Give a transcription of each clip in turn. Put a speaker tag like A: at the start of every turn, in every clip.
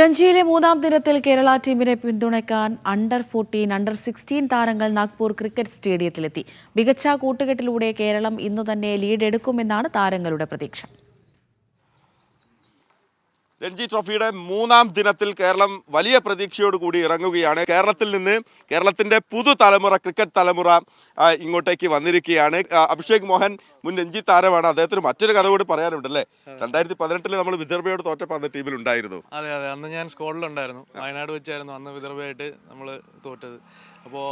A: രഞ്ജിയിലെ മൂന്നാം ദിനത്തിൽ കേരള ടീമിനെ പിന്തുണയ്ക്കാൻ അണ്ടർ ഫോർട്ടീൻ അണ്ടർ സിക്സ്റ്റീൻ താരങ്ങൾ നാഗ്പൂർ ക്രിക്കറ്റ് സ്റ്റേഡിയത്തിലെത്തി. മികച്ച കൂട്ടുകെട്ടിലൂടെ കേരളം ഇന്നു തന്നെ ലീഡ് എടുക്കുമെന്നാണ് താരങ്ങളുടെ പ്രതീക്ഷ.
B: രഞ്ജി ട്രോഫിയുടെ മൂന്നാം ദിനത്തിൽ കേരളം വലിയ പ്രതീക്ഷയോടുകൂടി ഇറങ്ങുകയാണ്. കേരളത്തിൽ നിന്ന് കേരളത്തിന്റെ പുതുതലമുറ ക്രിക്കറ്റ് തലമുറ ഇങ്ങോട്ടേക്ക് വന്നിരിക്കുകയാണ്. അഭിഷേക് മോഹൻ മുൻ രഞ്ജി താരമാണ്. അദ്ദേഹത്തിന് മറ്റൊരു കഥ കൂടി പറയാനുണ്ട് അല്ലേ രണ്ടായിരത്തി പതിനെട്ടിൽ നമ്മൾ വിദർഭയോട് തോറ്റപ്പോൾ അന്ന് ടീമിലുണ്ടായിരുന്നു
C: അതെ അതെ. അന്ന് ഞാൻ സ്കോഡിലുണ്ടായിരുന്നു വയനാട് വെച്ചായിരുന്നു അന്ന് വിദർഭയായിട്ട് നമ്മൾ തോറ്റത്. അപ്പോൾ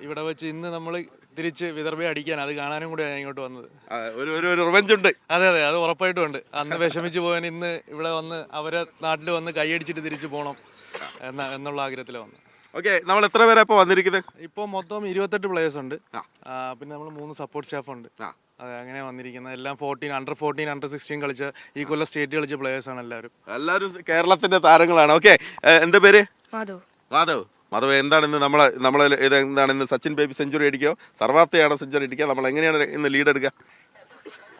C: ഇവിടെ വെച്ച് ഇന്ന് നമ്മൾ തിരിച്ച് വിദർഭയെ അടിക്കാൻ അത് കാണാനും കൂടെ ഞാൻ ഇങ്ങോട്ട് വന്നത്.
B: റിവഞ്ചുണ്ട് ഒരു ഒരു ഒരു റിവഞ്ച് ഉണ്ട്.
C: അതെ അതെ അത് ഉറപ്പായിട്ടും ഉണ്ട്. അന്ന് വിഷമിച്ച് പോകാൻ ഇന്ന് ഇവിടെ വന്ന് അവരെ നാട്ടിൽ വന്ന് കൈയടിച്ചിട്ട് തിരിച്ചു പോകണം എന്ന എന്നുള്ള ആഗ്രഹത്തിൽ വന്നു
B: ഓക്കെ നമ്മൾ എത്ര പേരെ ഇപ്പോൾ വന്നിരിക്കുന്നത്
C: ഇപ്പോൾ മൊത്തം ഇരുപത്തെട്ട് പ്ലേയേഴ്സ് ഉണ്ട്.
B: ആ.
C: പിന്നെ നമ്മൾ മൂന്ന് സപ്പോർട്ട് സ്റ്റാഫ് ഉണ്ട്. അതെ അങ്ങനെ വന്നിരിക്കുന്നത്. എല്ലാം fourteen under fourteen under sixteen കളിച്ച ഈ കൊല്ലം സ്റ്റേറ്റ് കളിച്ച ആണ് എല്ലാവരും.
B: എല്ലാവരും കേരളത്തിന്റെ താരങ്ങളാണ്. ഓക്കെ എന്താ പേര്?
D: മാധവ്.
B: മാധവ്. മാധവ് എന്താണ് ഇന്ന് നമ്മളെ നമ്മളെ ഇത് എന്താണ് ഇന്ന് സച്ചിൻ ബേബി സെഞ്ചുറി അടിക്കോ സർവാത്തയാണ് സെഞ്ചുറി അടിക്കുക? നമ്മൾ എങ്ങനെയാണ് ഇന്ന് ലീഡ് എടുക്കുക?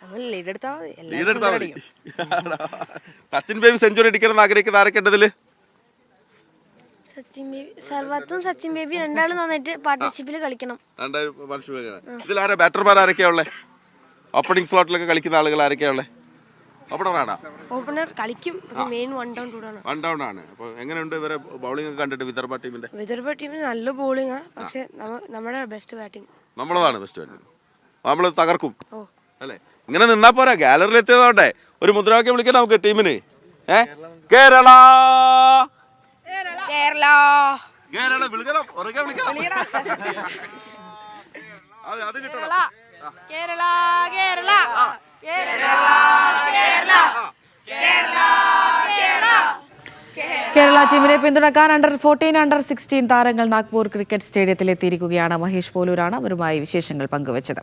D: നമ്മൾ ലീഡ് എടുത്താൽ
B: ലീഡ് എടുത്താൽ മതി. സച്ചിൻ ബേബി സെഞ്ചുറി അടിക്കണം എന്ന് ആഗ്രഹിക്കുന്ന ആരൊക്കെ
E: സച്ചിൻ ബേബി സർവത്തും സച്ചിൻ ബേബി രണ്ടാളും നന്നായിട്ട് പാർട്ട്ണർഷിപ്പിൽ കളിക്കണം.
B: ഇതിലാരാ ബാറ്റർമാർ ആരൊക്കെയാ ഉള്ളത് ഓപ്പണിംഗ് സ്ലോട്ടിലൊക്കെ കളിക്കുന്ന ആളുകൾ ആരൊക്കെയാ ഉള്ളത് ഓപ്പണറാണോ
E: ഓപ്പണർ കളിക്കും. Main one down two down
B: one down ആണ്. അപ്പോൾ എങ്ങനെയുണ്ട് ഇവരെ ബൗളിംഗ് ഒക്കെ കണ്ടിട്ട് വിദർഭ ടീമിന്റെ
D: വിദർഭ ടീമിന് നല്ല ബോളിംഗ് പക്ഷെ നമ്മ- നമ്മുടെ ബെസ്റ്റ് ബാറ്റിംഗ്
B: നമ്മളതാണ് ബെസ്റ്റ് ബാറ്റിംഗ് നമ്മൾ തകർക്കും. അല്ലേ? ഇങ്ങനെ നിന്നാ പോരാ. ഗാലറിയിൽ എത്തിയതോട്ടെ ഒരു മുദ്രാവാക്യം വിളിക്കാം നമുക്ക് ടീമിന് ഏ? കേരള.
D: കേരള.
B: കേരള വിളിക്കണം. ഉറക്കെ വിളിക്കണം. അതെ അത് കിട്ടണം.
E: കേരള. കേരള.
A: കേരള ടീമിനെ പിന്തുണക്കാൻ അണ്ടർ ഫോർട്ടീൻ അണ്ടർ സിക്സ്റ്റീൻ താരങ്ങൾ നാഗ്പൂർ ക്രിക്കറ്റ് സ്റ്റേഡിയത്തിൽ എത്തിയിരിക്കുകയാണ്. മഹേഷ് പോലൂരാണ് അവരുമായി വിശേഷങ്ങൾ പങ്കുവച്ചത്.